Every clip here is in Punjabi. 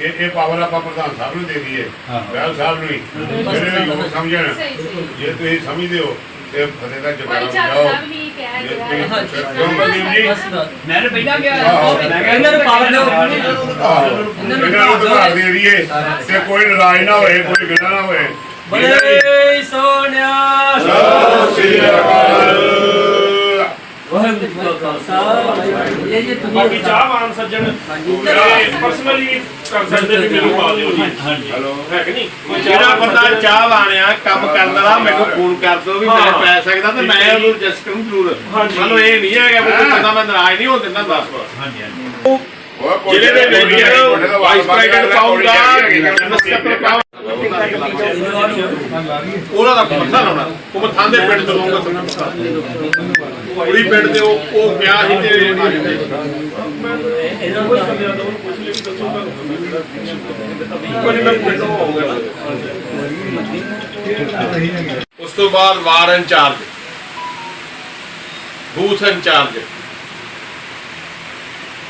ਇਹ ਇਹ ਪਾਵਰ ਆਪਾਂ ਪ੍ਰਧਾਨ ਸਾਹਿਬ ਨੂੰ ਦੇ ਦਈਏ। ਬੈਲ ਸਾਹਿਬ ਨੂੰ ਹੀ। ਜਿਹੜੇ ਲੋਕ ਸਮਝਣ ਜੇ। ਤੁਸੀਂ ਸਮਝਦੇ ਹੋ ਤੇ ਫਤਿਹ ਦਾ ਝਗੜਾ ਜਾਓ ਮੈਂ ਪਹਿਲਾਂ ਗਿਆ। ਮੈਂ ਕਿਹਾ ਇਹਨਾਂ ਨੂੰ ਪਾਵਰ ਦਿਓ। ਇਹਨਾਂ ਨੂੰ ਉਧਾਰ ਦੇ ਦਈਏ। ਤੇ ਕੋਈ ਨਾਰਾਜ਼ ਨਾ ਹੋਏ ਕੋਈ ਗਿਲਾ ਨਾ ਹੋਏ। ਬੜੇ ਸੋਨਿਆ ਸਤਿ ਸ੍ਰੀ ਅਕਾਲ ਵਾਹਿਗੁਰੂ ਜੀ ਕਾ ਖਾਲਸਾ ਵਾਹਿਗੁਰੂ ਜੀ ਕੀ ਫਤਿਹ ਬਾਕੀ ਚਾਹਵਾਨ ਸੱਜਣ ਪਰਸਨਲੀ ਕਰ ਸਕਦੇ ਵੀ ਮੈਨੂੰ ਪਾ ਦਿਓ ਜੀ। ਹਲੋ। ਹੈ ਕਿ ਨਹੀਂ? ਕੋਈ ਜਿਹੜਾ ਬੰਦਾ ਚਾਹਵਾਨ ਆ ਕੰਮ ਕਰਨ ਵਾਲਾ ਮੈਨੂੰ ਫੋਨ ਕਰ ਦੋ ਵੀ ਮੈਂ। ਪੈ ਸਕਦਾ ਤੇ ਮੈਂ ਉਹਨੂੰ ਜਸਟ ਕਰੂੰ ਜ਼ਰੂਰ। ਹਾਂਜੀ। ਮੈਨੂੰ ਇਹ ਨਹੀਂ ਹੈਗਾ ਵੀ। ਬੰਦਾ ਮੈਂ ਨਾਰਾਜ਼ ਨਹੀਂ ਹੋਣ ਦਿੰਦਾ ਬਸ ਉਹ ਜਿਹੜੇ ਦੇ ਵਿੱਚ ਵਾਈਸ ਪ੍ਰੈਜ਼ੀਡੈਂਟ ਪਾਉਂਗਾ ਜਨਰਲ ਸਕੱਤਰ ਪਾਉਂਗਾ ਉਹਨਾਂ ਦਾ ਮੱਥਾ ਲਾਉਣਾ ਉਹ ਮੱਥਾਂ ਦੇ ਪਿੰਡ ਤੋਂ ਲਊਗਾ ਕੁੜੀ ਪਿੰਡ ਦੇ ਉਹ ਉਹ ਗਿਆ ਸੀ ਤੇ ਉਸ ਤੋਂ ਬਾਅਦ ਵਾਰਡ ਇੰਚਾਰਜ ਬੂਥ ਇੰਚਾਰਜ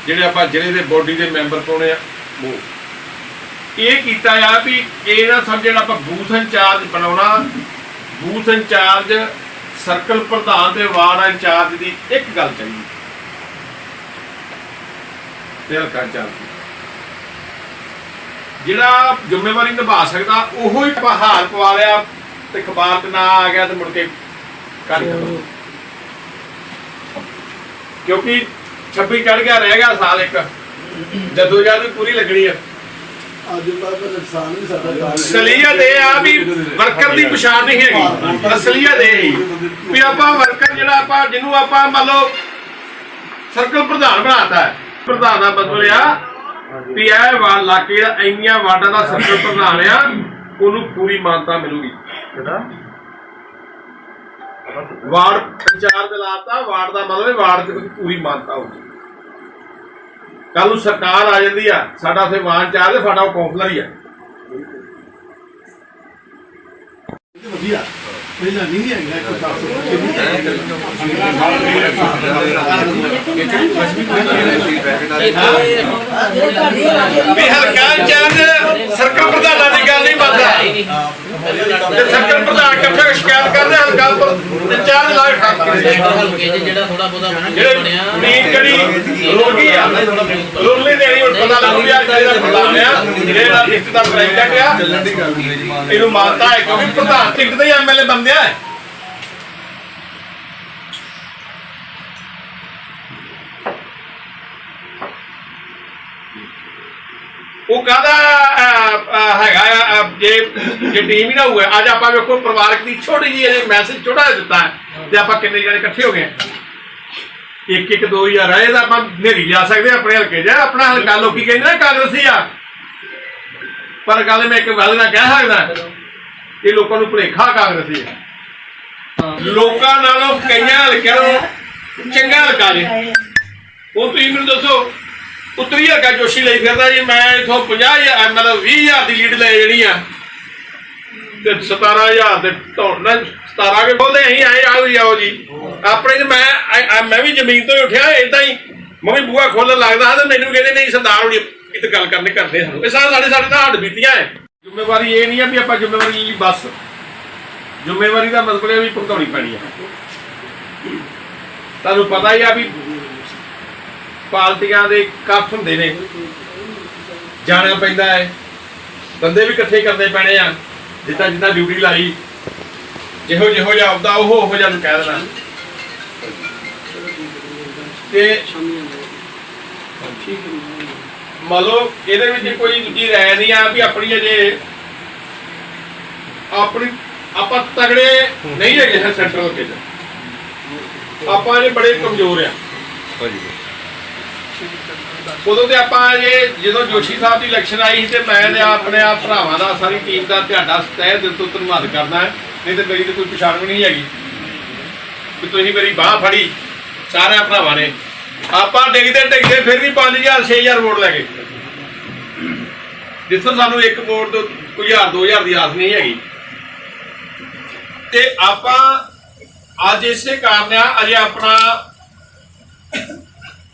ਜਿਹੜੇ ਆਪਾਂ ਜ਼ਿਲ੍ਹੇ ਦੇ ਬੋਡੀ ਦੇ ਮੈਂਬਰ ਪਾਉਣੇ ਆ, ਉਹ। ਇਹ ਕੀਤਾ ਆ ਵੀ ਇਹ ਨਾ ਸਮਝਣ ਆਪਾਂ ਬੂਥ ਇੰਚਾਰਜ ਬਣਾਉਣਾ। ਬੂਥ ਇੰਚਾਰਜ ਸਰਕਲ ਪ੍ਰਧਾਨ ਤੇ ਵਾਰਡ ਇੰਚਾਰਜ ਦੀ ਇੱਕ ਗੱਲ ਚਾਹੀਦੀ ਤੇ ਹਲਕਾ ਇੰਚਾਰਜ ਦੀ। ਜਿਹੜਾ ਜ਼ਿੰਮੇਵਾਰੀ ਨਿਭਾ ਸਕਦਾ ਉਹੋ ਹੀ ਬਹਾਲ ਪਵਾ ਲਿਆ ਤੇ ਅਖਬਾਰ 'ਚ ਨਾ ਆ ਗਿਆ ਤੇ ਮੁੜ ਕੇ ਕਰ ਕਿਉਂਕਿ 26 ਚੜ ਗਿਆ ਰਹਿ ਗਿਆ ਸਾਲ ਇੱਕ। ਜਦੋਂ ਜਦ ਪੂਰੀ ਲੱਗਣੀ ਆ। ਅੱਜ ਤੱਕ ਨੁਕਸਾਨ ਵੀ ਸਾਡਾ ਕਰ ਅਸਲੀਅਤ ਇਹ ਆ ਵੀ ਵਰਕਰ ਦੀ ਪਛਾਣ ਨਹੀਂ ਹੈਗੀ। ਅਸਲੀਅਤ ਇਹ ਹੀ ਵੀ ਆਪਾਂ ਵਰਕਰ ਜਿਹੜਾ ਆਪਾਂ ਜਿਹਨੂੰ ਆਪਾਂ ਮੰਨ ਲਓ ਸਰਕਲ ਪ੍ਰਧਾਨ ਬਣਾਤਾ ਹੈ। ਪ੍ਰਧਾਨ ਦਾ ਮਤਲਬ ਆ ਵੀ ਇਹ ਵਾ ਇਲਾਕੇ ਦਾ ਇੰਨੀਆਂ ਵਾਰਡਾਂ ਦਾ ਸਰਕਲ ਪ੍ਰਧਾਨ ਆ ਉਹਨੂੰ ਪੂਰੀ ਮਾਨਤਾ ਮਿਲੂਗੀ। ਵਾਰਡ ਇੰਚਾਰਜ ਲਾਤਾ ਵਾਰਡ ਦਾ ਮਤਲਬ ਹੈ ਵਾਰਡ ਦੀ ਪੂਰੀ ਮਾਨਤਾ ਹੋਊਗੀ। ਕੱਲ ਨੂੰ ਸਰਕਾਰ ਆ ਜਾਂਦੀ ਆ ਸਾਡਾ ਉੱਥੇ ਵਾਰਡ ਚਾਰਜ ਸਾਡਾ ਉਹ ਕੌਂਸਲਰ ਹੀ ਆ। ਵਧੀਆ। ਪਹਿਲਾਂ ਨਹੀਂ ਹੈਗਾ ਇੱਕ ਵੀ ਹਲਕਾ ਇੰਚਾਰਜ ਸਰਕਲ ਪ੍ਰਧਾਨਾਂ ਦੀ ਗੱਲ ਨਹੀਂ ਮੰਨਦਾ। ਤੇ ਸਰਕਲ ਪ੍ਰਧਾਨ ਇਕੱਠੇ ਸ਼ਿਕਾਇਤ ਕਰਦੇ ਹਲਕਾ ਪਰ ਇੰਚਾਰਜ ਲਾ ਜਿਹੜਾ ਥੋੜਾ ਬਹੁਤਾ ਜਿਹੜੇ ਨੀਂਦ ਜਿਹੜੀ ਰੋਗੀ ਆ, ਰੋਲੀ ਦੇਣੀ ਹੁਣ ਪਤਾ ਲੱਗੂ ਯਾਰ ਜਿਹੜਾ ਪ੍ਰਧਾਨ ਆ, ਜਿਹੜਾ ਲਿਸਟ ਦਾ ਪ੍ਰੈਜ਼ੀਡੈਂਟ ਆ ਇਹਨੂੰ ਮਾਨਤਾ ਹੈ, ਕਿਉਂਕਿ ਪ੍ਰਧਾਨ ਟਿਕਟ ਤੇ ਐਮਐਲਏ ਬੰਦੇ ਆ ਉਹ ਕਹਦਾ ਹੈਗਾ ਜੇ ਜੇ ਟੀਮ ਹੀ ਨਾ ਹੋਵੇ ਅੱਜ ਆਪਾਂ ਵੇਖੋ ਪਰਿਵਾਰਕ ਦੀ ਛੋਟੀ ਜਿਹੀ ਇਹ ਮੈਸੇਜ ਛੋਟਾ ਜਿਹਾ ਦਿੱਤਾ ਤੇ ਆਪਾਂ ਕਿੰਨੇ ਜਣੇ ਇਕੱਠੇ ਹੋ ਗਏ ਇੱਕ ਇੱਕ, ਦੋ ਹਜ਼ਾਰ ਆਏ ਤਾਂ ਆਪਾਂ ਨੇਰੀ ਜਾ ਸਕਦੇ ਆਪਣੇ ਹਲਕੇ 'ਚ। ਆਪਣਾ ਹਲਕਾ ਲੋਕੀ ਕਹਿੰਦੇ ਨਾ ਕਾਂਗਰਸੀ ਆ। ਪਰ ਗੱਲ ਮੈਂ ਇੱਕ ਗੱਲ ਨਾ ਕਹਿ ਸਕਦਾ, ਇਹ ਲੋਕਾਂ ਨੂੰ ਭੁਲੇਖਾ ਕਾਂਗਰਸੀ ਹੈ। ਲੋਕਾਂ ਨਾਲੋਂ ਕਈਆਂ ਹਲਕਿਆਂ ਨੂੰ ਚੰਗਾ ਹਲਕਾ ਜੇ। ਉਹ ਤੁਸੀਂ ਮੈਨੂੰ ਦੱਸੋ ਉਤਰੀ ਹਲਕਾ ਜੋਸ਼ੀ ਲਈ ਫਿਰਦਾ ਜੀ, ਮੈਂ ਇਥੋਂ 50000 ਮਤਲਬ 20000 ਦੀ ਲੀਡ ਲੈ ਜਣੀ ਆ। ਤੇ 17000 ਦੇ ਢੋਣਾ 17 ਕੇ ਬੋਲਦੇ, ਅਸੀਂ ਆਏ, ਆਓ ਜੀ ਆਓ ਜੀ। ਆਪਣੇ ਚ ਮੈਂ ਮੈਂ ਵੀ ਜ਼ਮੀਨ ਤੋਂ ਉੱਠਿਆ ਇਦਾਂ ਹੀ ਮੈਂ ਵੀ ਬੂਹਾ ਖੋਲਣ ਲੱਗਦਾ ਤੇ ਮੈਨੂੰ ਕਹਿੰਦੇ, ਨਹੀਂ ਸਰਦਾਰ ਹੁਣੀ ਇਹ ਗੱਲ ਕਰਨੇ, ਕਰਦੇ ਸਾਨੂੰ ਇਹ ਸਾਡੇ ਸਾਡੇ ਤਾਂ ਹੱਡ ਬੀਤੀਆਂ ਹੈ ਜ਼ਿੰਮੇਵਾਰੀ ਇਹ ਨਹੀਂ ਆ ਵੀ ਆਪਾਂ ਜ਼ਿੰਮੇਵਾਰੀ ਲਈ ਬਸ। ਜ਼ਿੰਮੇਵਾਰੀ ਦਾ ਮਤਲਬ ਇਹ ਵੀ ਭੁਗਤਾਉਣੀ ਪੈਣੀ ਆ। ਤੁਹਾਨੂੰ ਪਤਾ ਹੀ ਆ ਵੀ ਪਾਰਟੀਆਂ ਦੇ ਇਕੱਠ ਹੁੰਦੇ ਨੇ। ਜਾਣਾ ਪੈਂਦਾ ਹੈ। ਬੰਦੇ ਵੀ ਇਕੱਠੇ ਕਰਨੇ ਪੈਣੇ ਆ। ਜਿੱਦਾਂ ਜਿੱਦਾਂ ਡਿਊਟੀ ਲਾਈ, ਜਿਹੋ ਜਿਹੋ ਜਿਹਾ ਆਉਂਦਾ, ਉਹ ਉਹੋ ਜਿਹਾ ਨੂੰ ਕਹਿ ਦੇਣਾ। ਤੇ ਮੰਨ ਲਓ, ਇਹਦੇ ਵਿੱਚ ਕੋਈ ਦੂਜੀ ਰਾਇ ਨਹੀਂ ਆ ਵੀ ਆਪਣੀ ਅਜੇ ਆਪਣੀ, ਆਪਾਂ ਤਗੜੇ ਨਹੀਂ ਹੈਗੇ ਹੈ ਸੈਂਟਰਲ ਆਪਾਂ ਅਜੇ ਬੜੇ ਕਮਜ਼ੋਰ ਆ। ਉਦੋਂ ਤੇ ਆਪਾਂ ਜੇ ਜਦੋਂ ਜੋਸ਼ੀ ਸਾਹਿਬ ਦੀ ਇਲੈਕਸ਼ਨ ਆਈ ਸੀ ਤੇ ਮੈਂ ਤੇ ਆਪਣੇ ਆ ਭਰਾਵਾਂ ਦਾ, ਸਾਰੀ ਟੀਮ ਦਾ ਤੁਹਾਡਾ ਤਹਿ ਦਿਲ ਤੋਂ ਧੰਨਵਾਦ ਕਰਦਾ ਨਹੀਂ ਤੇ ਮੇਰੀ ਤੇ ਕੋਈ ਪਛਾਣ ਵੀ ਨਹੀਂ ਹੈਗੀ। ਵੀ ਤੁਸੀਂ ਮੇਰੀ ਬਾਹ ਫੜੀ, ਸਾਰਿਆਂ ਭਰਾਵਾਂ ਨੇ। ਆਪਾਂ ਡਿੱਗਦੇ ਡਿੱਗਦੇ ਫਿਰ ਵੀ 5000 6000 ਵੋਟ ਲੈ ਗਏ। ਜਿੱਥੋਂ ਸਾਨੂੰ ਇੱਕ ਵੋਟ ਤੋਂ ਕੋਈ ਹਜ਼ਾਰ 2000 ਦੀ ਆਸ ਨਹੀਂ ਹੈਗੀ। ਤੇ ਆਪਾਂ ਅੱਜ ਇਸੇ ਕਾਰਨ ਆ, ਅਜੇ ਆਪਣਾ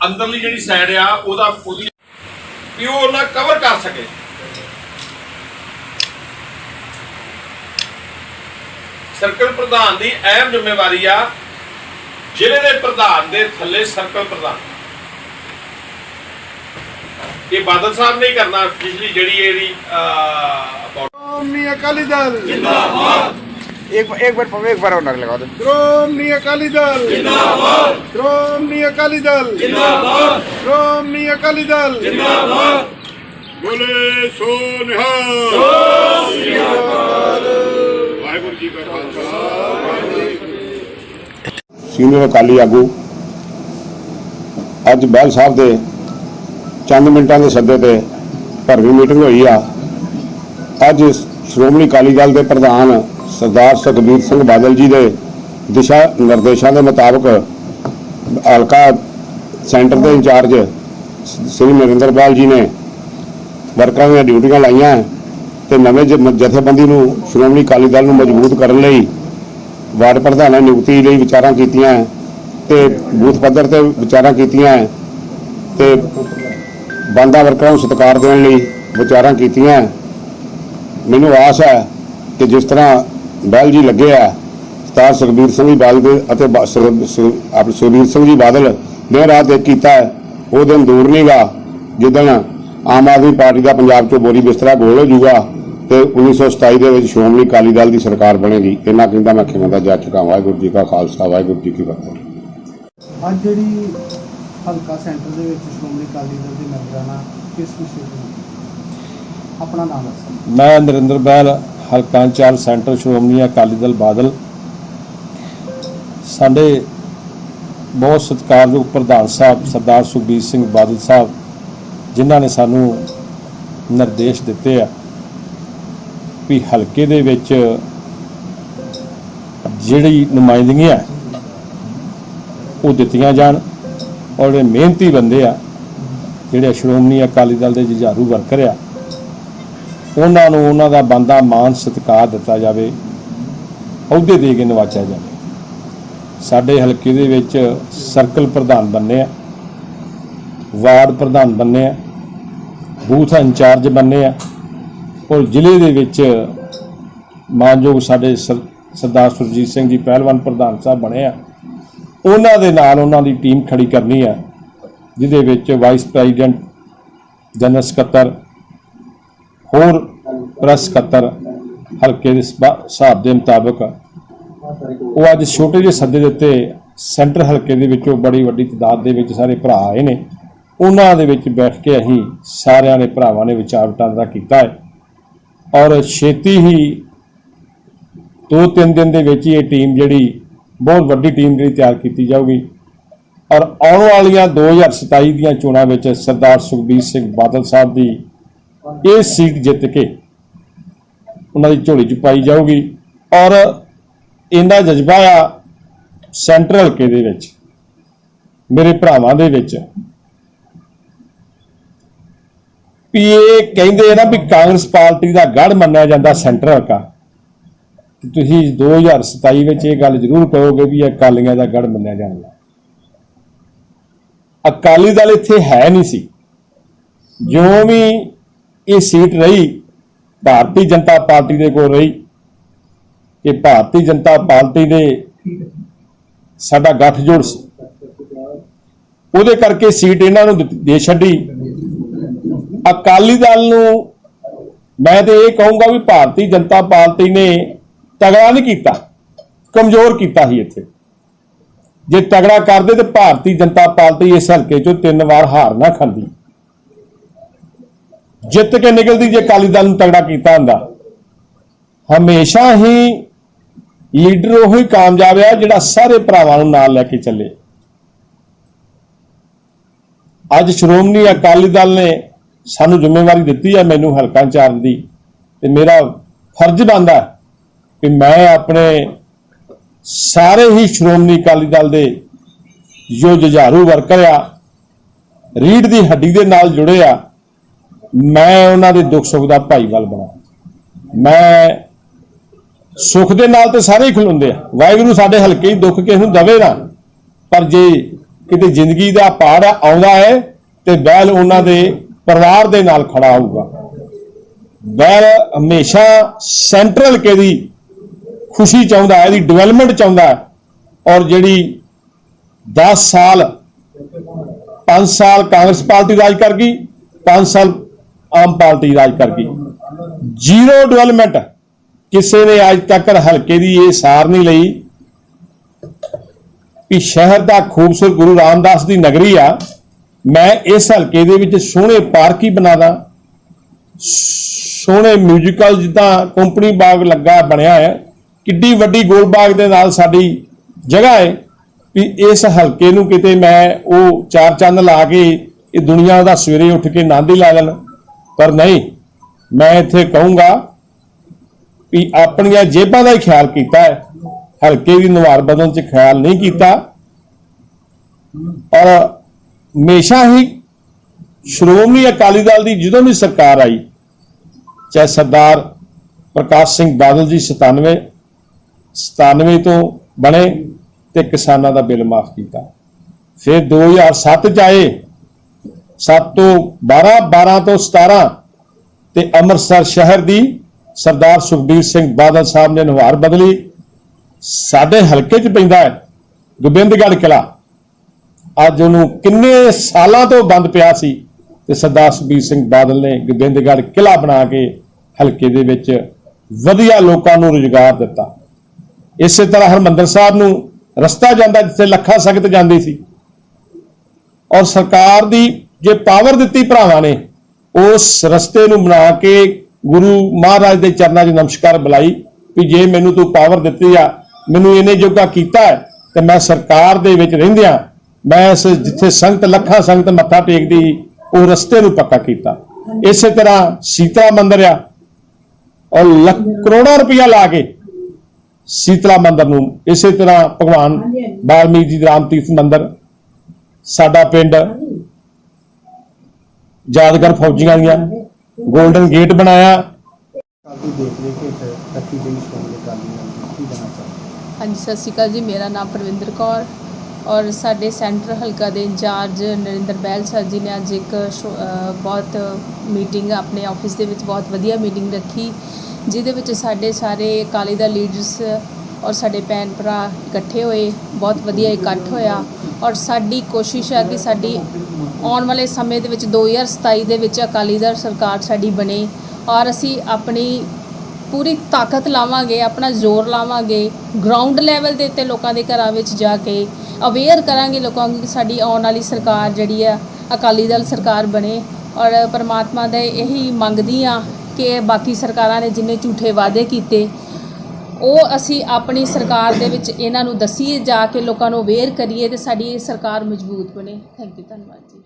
ਅੰਦਰਲੀ ਜਿਹੜੀ ਸਾਈਡ ਆ ਉਹਦਾ ਉਹਦੀ ਵੀ ਉਹ ਉਹਨਾਂ ਕਵਰ ਕਰ ਸਕੇ। ਸਰਕਲ ਪ੍ਰਧਾਨ ਦੀ ਅਹਿਮ ਜ਼ਿੰਮੇਵਾਰੀ ਆ ਜ਼ਿਲ੍ਹੇ ਦੇ ਪ੍ਰਧਾਨ ਦੇ ਥੱਲੇ ਸਰਕਲ ਪ੍ਰਧਾਨ। ਇਹ ਬਾਦਲ ਸਾਹਿਬ ਨੇ ਕਰਨਾ ਪਿਛਲੀ ਜਿਹੜੀ ਇਹਦੀ ਅਕਾਲੀ ਦਲ। ਜਿੰਦਾਬਾਦ। एक एक बार एक बार और लगा दो ਸ਼੍ਰੋਮਣੀ ਅਕਾਲੀ ਦਲ ਜਿੰਦਾਬਾਦ ਸ਼੍ਰੋਮਣੀ ਅਕਾਲੀ ਦਲ ਜਿੰਦਾਬਾਦ ਸ਼੍ਰੋਮਣੀ ਅਕਾਲੀ ਦਲ ਬੋਲੇ ਸੋ ਨਿਹਾਲ ਵਾਹਿਗੁਰੂ ਜੀ ਕਾ ਖਾਲਸਾ ਸੀਨੀਅਰ ਅਕਾਲੀ ਆਗੂ ਅੱਜ ਬਹਿਲ ਸਾਹਿਬ ਦੇ ਚੰਦ ਮਿੰਟਾਂ ਦੇ ਸੱਦੇ ਤੇ ਭਰਵੀਂ ਮੀਟਿੰਗ ਹੋਈ ਆ ਅੱਜ ਸ਼੍ਰੋਮਣੀ ਅਕਾਲੀ ਦਲ ਦੇ ਪ੍ਰਧਾਨ ਸਰਦਾਰ ਸੁਖਬੀਰ ਸਿੰਘ ਬਾਦਲ ਜੀ ਦੇ ਦਿਸ਼ਾ ਨਿਰਦੇਸ਼ਾਂ ਦੇ ਮੁਤਾਬਕ ਹਲਕਾ ਸੈਂਟਰ ਦੇ ਇੰਚਾਰਜ ਸ- ਸ੍ਰੀ ਨਰਿੰਦਰਪਾਲ ਜੀ ਨੇ ਵਰਕਰਾਂ ਦੀਆਂ ਡਿਊਟੀਆਂ ਲਾਈਆਂ ਤੇ ਨਵੇਂ ਜਥੇਬੰਦੀ ਨੂੰ ਸ਼੍ਰੋਮਣੀ ਅਕਾਲੀ ਦਲ ਨੂੰ ਮਜ਼ਬੂਤ ਕਰਨ ਲਈ ਵਾਰਡ ਪ੍ਰਧਾਨਾਂ ਨਿਯੁਕਤੀ ਲਈ ਵਿਚਾਰਾਂ ਕੀਤੀਆਂ ਹੈ ਤੇ ਬੂਥ ਪੱਧਰ ਤੇ ਵਿਚਾਰਾਂ ਕੀਤੀਆਂ ਹੈ ਤੇ ਬੰਦਾ ਵਰਕਰਾਂ ਨੂੰ ਸਤਿਕਾਰ ਦੇਣ ਲਈ ਵਿਚਾਰਾਂ ਕੀਤੀਆਂ। ਮੈਨੂੰ ਆਸ ਹੈ ਕਿ ਜਿਸ ਤਰ੍ਹਾਂ ਬੈਲ ਜੀ ਲੱਗੇ ਆ। ਸਤਾਰ ਸੁਖਬੀਰ ਸਿੰਘ ਜੀ ਬਾਦਲ ਦੇ ਅਤੇ ਬਾ- ਸੁਰ- ਸੁਰ- ਆਪ ਸੁਖਬੀਰ ਸਿੰਘ ਜੀ ਬਾਦਲ ਨੇ ਰਾਤ ਇੱਕ ਕੀਤਾ ਉਹ ਦਿਨ ਦੂਰ ਨਹੀਂਗਾ ਜਿੱਦਣ ਆਮ ਆਦਮੀ ਪਾਰਟੀ ਦਾ ਪੰਜਾਬ ਚੋਂ ਬੋਰੀ ਬਿਸਤਰਾ ਗੋਲ ਹੋ ਜਾਊਗਾ ਤੇ 1927 ਦੇ ਵਿੱਚ ਸ਼੍ਰੋਮਣੀ ਅਕਾਲੀ ਦਲ ਦੀ ਸਰਕਾਰ ਬਣੇਗੀ। ਇਹਨਾਂ ਕਹਿੰਦਾ ਮੈਂ ਖਿਮਾ ਦਾ ਜਾ ਚੁੱਕਾ ਵਾਹਿਗੁਰੂ ਜੀ ਕਾ ਖਾਲਸਾ ਵਾਹਿਗੁਰੂ ਜੀ ਕੀ ਫਤਿਹ। ਅੱਜ ਜਿਹੜੀ ਹਲਕਾ ਸੈਂਟਰ ਦੇ ਵਿੱਚ ਸ਼੍ਰੋਮਣੀ ਅਕਾਲੀ ਦਲ ਦੀ ਮੈਂਬਰਾਨਾ ਕਿਸ ਵਿਸ਼ੇ ਤੇ? ਆਪਣਾ ਨਾਮ ਦੱਸੋ। ਮੈਂ ਨਰਿੰਦਰ ਬੈਲ ਹਲਕਾ ਇੰਚਾਰਜ ਸੈਂਟਰ ਸ਼੍ਰੋਮਣੀ ਅਕਾਲੀ ਦਲ ਬਾਦਲ। ਸਾਡੇ ਬਹੁਤ ਸਤਿਕਾਰਯੋਗ ਪ੍ਰਧਾਨ ਸਾਹਿਬ ਸਰਦਾਰ ਸੁਖਬੀਰ ਸਿੰਘ ਬਾਦਲ ਸਾਹਿਬ, ਜਿਨ੍ਹਾਂ ਨੇ ਸਾਨੂੰ ਨਿਰਦੇਸ਼ ਦਿੱਤੇ ਆ ਵੀ ਹਲਕੇ ਦੇ ਵਿੱਚ ਜਿਹੜੀ ਨੁਮਾਇੰਦਗੀਆਂ ਉਹ ਦਿੱਤੀਆਂ ਜਾਣ ਔਰ ਜਿਹੜੇ ਮਿਹਨਤੀ ਬੰਦੇ ਆ, ਜਿਹੜੇ ਸ਼੍ਰੋਮਣੀ ਅਕਾਲੀ ਦਲ ਦੇ ਜੁਝਾਰੂ ਵਰਕਰ ਆ ਉਹਨਾਂ ਨੂੰ ਉਹਨਾਂ ਦਾ ਬੰਦਾ ਮਾਨ ਸਤਿਕਾਰ ਦਿੱਤਾ ਜਾਵੇ, ਅਹੁਦੇ ਦੇ ਕੇ ਨਵਾਜਿਆ ਜਾਵੇ। ਸਾਡੇ ਹਲਕੇ ਦੇ ਵਿੱਚ ਸਰਕਲ ਪ੍ਰਧਾਨ ਬੰਨੇ ਆ, ਵਾਰਡ ਪ੍ਰਧਾਨ ਬੰਨੇ ਆ, ਬੂਥ ਇੰਚਾਰਜ ਬੰਨੇ ਆ, ਔਰ ਜ਼ਿਲ੍ਹੇ ਦੇ ਵਿੱਚ ਮਾਨਯੋਗ ਸਾਡੇ ਸਰ- ਸਰਦਾਰ ਸੁਰਜੀਤ ਸਿੰਘ ਜੀ ਪਹਿਲਵਾਨ ਪ੍ਰਧਾਨ ਸਾਹਿਬ ਬਣੇ ਆ। ਉਹਨਾਂ ਦੇ ਨਾਲ ਉਹਨਾਂ ਦੀ ਟੀਮ ਖੜੀ ਕਰਨੀ ਆ, ਜਿਹਦੇ ਵਿੱਚ ਵਾਈਸ ਪ੍ਰੈਜ਼ੀਡੈਂਟ ਜਨਰਲ ਸਕੱਤਰ ਹੋਰ ਪ੍ਰੈਸ ਸਕੱਤਰ ਹਲਕੇ ਦੇ ਹਿਸਾਬ ਦੇ ਮੁਤਾਬਕ ਉਹ ਅੱਜ ਛੋਟੇ ਜਿਹੇ ਸੱਦੇ ਦੇ ਉੱਤੇ ਸੈਂਟਰ ਹਲਕੇ ਦੇ ਵਿੱਚੋਂ ਬੜੀ ਵੱਡੀ ਤਾਦਾਦ ਦੇ ਵਿੱਚ ਸਾਰੇ ਭਰਾ ਆਏ ਨੇ। ਉਹਨਾਂ ਦੇ ਵਿੱਚ ਬੈਠ ਕੇ ਅਸੀਂ ਸਾਰਿਆਂ ਨੇ ਭਰਾਵਾਂ ਨੇ ਵਿਚਾਰ ਵਟਾਂਦਰਾ ਕੀਤਾ ਹੈ। ਔਰ ਛੇਤੀ ਹੀ ਦੋ ਤਿੰਨ ਦਿਨ ਦੇ ਵਿੱਚ ਹੀ ਇਹ ਟੀਮ ਜਿਹੜੀ ਬਹੁਤ ਵੱਡੀ ਟੀਮ ਜਿਹੜੀ ਤਿਆਰ ਕੀਤੀ ਜਾਊਗੀ। ਔਰ ਆਉਣ ਵਾਲੀਆਂ 2027 ਦੀਆਂ ਚੋਣਾਂ ਵਿੱਚ ਸਰਦਾਰ ਸੁਖਬੀਰ ਸਿੰਘ ਬਾਦਲ ਸਾਹਿਬ ਦੀ ਇਹ ਸੀਟ ਜਿੱਤ ਕੇ ਉਹਨਾਂ ਦੀ ਝੋਲੀ 'ਚ ਪਾਈ ਜਾਊਗੀ। ਔਰ ਇਹਦਾ ਜਜ਼ਬਾ ਆ ਸੈਂਟਰਲ ਹਲਕੇ ਦੇ ਵਿੱਚ, ਮੇਰੇ ਭਰਾਵਾਂ ਦੇ ਵਿੱਚ। ਵੀ ਇਹ ਕਹਿੰਦੇ ਆ ਨਾ ਵੀ ਕਾਂਗਰਸ ਪਾਰਟੀ ਦਾ ਗੜ ਮੰਨਿਆ ਜਾਂਦਾ ਸੈਂਟਰ ਹਲਕਾ। ਤੇ ਤੁਸੀਂ 2027 ਵਿੱਚ ਇਹ ਗੱਲ ਜ਼ਰੂਰ ਕਹੋਗੇ ਵੀ ਇਹ ਅਕਾਲੀਆਂ ਦਾ ਗੜ ਮੰਨਿਆ ਜਾਂਦਾ। ਅਕਾਲੀ ਦਲ ਇੱਥੇ ਹੈ ਨਹੀਂ ਸੀ। ਜਿਉਂ ਵੀ ਇਹ ਸੀਟ ਰਹੀ, ਭਾਰਤੀ ਜਨਤਾ ਪਾਰਟੀ ਦੇ ਕੋਲ ਰਹੀ। ਕਿ ਭਾਰਤੀ ਜਨਤਾ ਪਾਰਟੀ ਦੇ ਸਾਡਾ ਗੱਠਜੋੜ ਸੀ। ਉਹਦੇ ਕਰਕੇ ਸੀਟ ਇਹਨਾਂ ਨੂੰ ਦਿੱਤੀ- ਦੇ ਛੱਡੀ। ਅਕਾਲੀ ਦਲ ਨੂੰ ਮੈਂ ਤੇ ਇਹ ਕਹੂੰਗਾ ਵੀ ਭਾਰਤੀ ਜਨਤਾ ਪਾਰਟੀ ਨੇ ਤਗੜਾ ਨਹੀਂ ਕੀਤਾ, ਕਮਜ਼ੋਰ ਕੀਤਾ ਸੀ ਇੱਥੇ। ਜੇ ਤਗੜਾ ਕਰਦੇ ਤੇ ਭਾਰਤੀ ਜਨਤਾ ਪਾਰਟੀ ਇਸ ਹਲਕੇ ਚੋਂ ਤਿੰਨ ਵਾਰ ਹਾਰ ਨਾ ਖਾਂਦੀ। ਜਿੱਤ ਕੇ ਨਿਕਲਦੀ ਜੇ ਅਕਾਲੀ ਦਲ ਨੂੰ ਤਗੜਾ ਕੀਤਾ ਹੁੰਦਾ। ਹਮੇਸ਼ਾ ਹੀ ਲੀਡਰ ਉਹ ਹੀ ਕਾਮਯਾਬ ਆ ਜਿਹੜਾ ਸਾਰੇ ਭਰਾਵਾਂ ਨੂੰ ਨਾਲ ਲੈ ਕੇ ਚੱਲੇ। ਅੱਜ ਸ਼੍ਰੋਮਣੀ ਅਕਾਲੀ ਦਲ ਨੇ ਸਾਨੂੰ ਜ਼ਿੰਮੇਵਾਰੀ ਦਿੱਤੀ ਹੈ ਮੈਨੂੰ ਹਲਕਾ ਇੰਚਾਰਜ ਦੀ ਤੇ ਮੇਰਾ ਫਰਜ਼ ਬਣਦਾ ਕਿ ਮੈਂ ਆਪਣੇ ਸਾਰੇ ਹੀ ਸ਼੍ਰੋਮਣੀ ਅਕਾਲੀ ਦਲ ਦੇ ਜੋ ਜੁਝਾਰੂ ਵਰਕਰ ਆ ਰੀੜ ਦੀ ਹੱਡੀ ਦੇ ਨਾਲ ਜੁੜੇ ਆ ਮੈਂ ਉਹਨਾਂ ਦੇ ਦੁੱਖ ਸੁੱਖ ਦਾ ਭਾਈਵਾਲ ਬਣਾ। ਮੈਂ ਸੁੱਖ ਦੇ ਨਾਲ ਤੇ ਸਾਰੇ ਹੀ ਖਲੋਂਦੇ ਆ। ਵਾਹਿਗੁਰੂ ਸਾਡੇ ਹਲਕੇ ਹੀ ਦੁੱਖ ਕਿਸੇ ਨੂੰ ਦਵੇ ਨਾ। ਪਰ ਜੇ ਕਿਤੇ ਜ਼ਿੰਦਗੀ ਦਾ ਪਾੜ ਆਉਂਦਾ ਹੈ ਤੇ ਬੈਲ ਉਹਨਾਂ ਦੇ ਪਰਿਵਾਰ ਦੇ ਨਾਲ ਖੜਾ ਹੋਊਗਾ। ਬੈਲ ਹਮੇਸ਼ਾ ਸੈਂਟਰਲ ਕੇ ਦੀ ਖੁਸ਼ੀ ਚਾਹੁੰਦਾ ਹੈ, ਇਹਦੀ ਡਿਵੈਲਪਮੈਂਟ ਚਾਹੁੰਦਾ ਹੈ। ਔਰ ਜਿਹੜੀ 10 ਸਾਲ 5 ਸਾਲ ਕਾਂਗਰਸ ਪਾਰਟੀ ਰਾਜ ਕਰ ਗਈ 5 ਸਾਲ ਆਮ ਪਾਰਟੀ ਰਾਜ ਕਰ ਗਈ। ਜ਼ੀਰੋ ਡਿਵੈਲਪਮੈਂਟ ਕਿਸੇ ਨੇ ਅੱਜ ਤੱਕ ਹਲਕੇ ਦੀ ਇਹ ਸਾਰ ਨਹੀਂ ਲਈ ਕਿ ਸ਼ਹਿਰ ਦਾ ਖੂਬਸੂਰਤ ਗੁਰੂ ਰਾਮਦਾਸ ਦੀ ਨਗਰੀ ਆ। ਮੈਂ ਇਸ ਹਲਕੇ ਦੇ ਵਿੱਚ ਸੋਹਣੇ ਪਾਰਕ ਹੀ ਬਣਾ ਦਾਂ। ਸੋਹਣੇ ਮਿਊਜ਼ੀਕਲ ਜਿੱਦਾਂ ਕੰਪਨੀ ਬਾਗ ਲੱਗਾ ਬਣਿਆ ਹੈ। ਕਿੱਡੀ ਵੱਡੀ ਗੋਲ ਬਾਗ ਦੇ ਨਾਲ ਸਾਡੀ ਜਗ੍ਹਾ ਹੈ ਵੀ ਇਸ ਹਲਕੇ ਨੂੰ ਕਿਤੇ ਮੈਂ ਉਹ ਚਾਰ ਚੰਦ ਲਾ ਕੇ ਇਹ ਦੁਨੀਆ ਦਾ ਸਵੇਰੇ ਉੱਠ ਕੇ ਆਨੰਦ ਹੀ ਲੈ ਲੈਣ ਪਰ ਨਹੀਂ, ਮੈਂ ਇੱਥੇ ਕਹੂੰਗਾ ਵੀ ਆਪਣੀਆਂ ਜੇਬਾਂ ਦਾ ਹੀ ਖਿਆਲ ਕੀਤਾ ਹੈ। ਹਲਕੇ ਦੀ ਨਵਾਰ ਬਦਲਣ 'ਚ ਖਿਆਲ ਨਹੀਂ ਕੀਤਾ। ਔਰ ਹਮੇਸ਼ਾ ਹੀ ਸ਼੍ਰੋਮਣੀ ਅਕਾਲੀ ਦਲ ਦੀ ਜਦੋਂ ਵੀ ਸਰਕਾਰ ਆਈ, ਚਾਹੇ ਸਰਦਾਰ ਪ੍ਰਕਾਸ਼ ਸਿੰਘ ਬਾਦਲ ਜੀ 97 97 ਤੋਂ ਬਣੇ ਤੇ ਕਿਸਾਨਾਂ ਦਾ ਬਿੱਲ ਮਾਫ ਕੀਤਾ। ਫਿਰ 2007 ਚ ਆਏ 7 ਤੋਂ 12 12 ਤੋਂ 17 ਤੇ ਅੰਮ੍ਰਿਤਸਰ ਸ਼ਹਿਰ ਦੀ ਸਰਦਾਰ ਸੁਖਬੀਰ ਸਿੰਘ ਬਾਦਲ ਸਾਹਿਬ ਨੇ ਨੁਹਾਰ ਬਦਲੀ। ਸਾਡੇ ਹਲਕੇ 'ਚ ਪੈਂਦਾ ਹੈ ਗੋਬਿੰਦਗੜ੍ਹ ਕਿਲਾ ਅੱਜ ਉਹਨੂੰ ਕਿੰਨੇ ਸਾਲਾਂ ਤੋਂ ਬੰਦ ਪਿਆ ਸੀ ਤੇ ਸਰਦਾਰ ਸੁਖਬੀਰ ਸਿੰਘ ਬਾਦਲ ਨੇ ਗੋਬਿੰਦਗੜ੍ਹ ਕਿਲਾ ਬਣਾ ਕੇ ਹਲਕੇ ਦੇ ਵਿੱਚ ਵਧੀਆ ਲੋਕਾਂ ਨੂੰ ਰੁਜ਼ਗਾਰ ਦਿੱਤਾ। ਇਸੇ ਤਰ੍ਹਾਂ ਹਰਮੰਦਰ ਸਾਹਿਬ ਨੂੰ ਰਸਤਾ ਜਾਂਦਾ ਜਿੱਥੇ ਲੱਖਾਂ ਸੰਗਤ ਜਾਂਦੀ ਸੀ ਔਰ ਸਰਕਾਰ ਦੀ ਜੇ ਪਾਵਰ ਦਿੱਤੀ ਭਰਾਵਾਂ ਨੇ ਉਸ ਰਸਤੇ ਨੂੰ ਬਣਾ ਕੇ ਗੁਰੂ ਮਹਾਰਾਜ ਦੇ ਚਰਨਾਂ 'ਚ ਨਮਸਕਾਰ ਬੁਲਾਈ ਵੀ ਜੇ ਮੈਨੂੰ ਤੂੰ ਪਾਵਰ ਦਿੱਤੀ ਆ ਮੈਨੂੰ ਇਹਨੇ ਜੋਗਾ ਕੀਤਾ ਹੈ ਤੇ ਮੈਂ ਸਰਕਾਰ ਦੇ ਵਿੱਚ ਰਹਿੰਦਿਆਂ ਮੈਂ ਇਸ ਜਿੱਥੇ ਸੰਗਤ ਲੱਖਾਂ ਸੰਗਤ ਮੱਥਾ ਟੇਕਦੀ ਉਹ ਰਸਤੇ ਨੂੰ ਪੱਕਾ ਕੀਤਾ। ਇਸੇ ਤਰ੍ਹਾਂ ਸੀਤਲਾ ਮੰਦਿਰ ਆ ਔਰ ਲੱਖ ਕਰੋੜਾਂ ਰੁਪਇਆ ਲਾ ਕੇ ਸੀਤਲਾ ਮੰਦਿਰ ਨੂੰ ਇਸੇ ਤਰ੍ਹਾਂ ਭਗਵਾਨ ਵਾਲਮੀਕ ਜੀ ਦੇ ਰਾਮ ਤੀਰਥ ਮੰਦਿਰ ਸਾਡਾ ਪਿੰਡ ਯਾਦਗਾਰ ਫੌਜੀਆਂ ਦੀਆਂ। 골ਡਨ ਗੇਟ ਬਣਾਇਆ। ਕਾਫੀ ਦੇਖ ਕੀ ਹਾਂਜੀ ਸਤਿ ਸ਼੍ਰੀ ਅਕਾਲ ਜੀ। ਮੇਰਾ ਨਾਮ ਪ੍ਰਵਿੰਦਰ ਕੌਰ ਔਰ ਸਾਡੇ ਸੈਂਟਰ ਹਲਕਾ ਦੇ ਇੰਚਾਰਜ ਨਰਿੰਦਰ ਬੈਲ ਸਰ ਜੀ ਨੇ ਅੱਜ ਇੱਕ ਸ਼ੋ- ਅ, ਬਹੁਤ ਮੀਟਿੰਗ ਆਪਣੇ ਆਫਿਸ ਦੇ ਵਿੱਚ ਬਹੁਤ ਵਧੀਆ ਮੀਟਿੰਗ ਰੱਖੀ ਜਿਹਦੇ ਵਿੱਚ ਸਾਡੇ ਸਾਰੇ ਅਕਾਲੀ ਦਲ ਲੀਡਰਸ ਔਰ ਸਾਡੇ ਭੈਣ ਭਰਾ ਇਕੱਠੇ ਹੋਏ, ਬਹੁਤ ਵਧੀਆ ਇਕੱਠ ਹੋਇਆ। ਔਰ ਸਾਡੀ ਕੋਸ਼ਿਸ਼ ਹੈ ਕਿ ਸਾਡੀ ਆਉਣ ਵਾਲੇ ਸਮੇਂ ਦੇ ਵਿੱਚ 2027 ਦੇ ਵਿੱਚ ਅਕਾਲੀ ਦਲ ਸਰਕਾਰ ਸਾਡੀ ਬਣੇ ਔਰ ਅਸੀਂ ਆਪਣੀ ਪੂਰੀ ਤਾਕਤ ਲਾਵਾਂਗੇ, ਆਪਣਾ ਜ਼ੋਰ ਲਾਵਾਂਗੇ ਗਰਾਊਂਡ ਲੈਵਲ ਦੇ ਉੱਤੇ ਲੋਕਾਂ ਦੇ ਘਰਾਂ ਵਿੱਚ ਜਾ ਕੇ ਅਵੇਅਰ ਕਰਾਂਗੇ ਲੋਕਾਂ ਨੂੰ ਕਿ ਸਾਡੀ ਆਉਣ ਵਾਲੀ ਸਰਕਾਰ ਜਿਹੜੀ ਆ, ਅਕਾਲੀ ਦਲ ਸਰਕਾਰ ਬਣੇ। ਔਰ ਪਰਮਾਤਮਾ ਦੇ ਇਹੀ ਮੰਗਦੀ ਆ ਕਿ ਬਾਕੀ ਸਰਕਾਰਾਂ ਨੇ ਜਿੰਨੇ ਝੂਠੇ ਵਾਅਦੇ ਕੀਤੇ ਉਹ ਅਸੀਂ ਆਪਣੀ ਸਰਕਾਰ ਦੇ ਵਿੱਚ ਇਹਨਾਂ ਨੂੰ ਦਸੀਏ, ਜਾ ਕੇ ਲੋਕਾਂ ਨੂੰ ਅਵੇਅਰ ਕਰੀਏ ਤੇ ਸਾਡੀ ਸਰਕਾਰ ਮਜ਼ਬੂਤ ਬਣੇ। ਥੈਂਕ ਯੂ ਧੰਨਵਾਦ ਜੀ।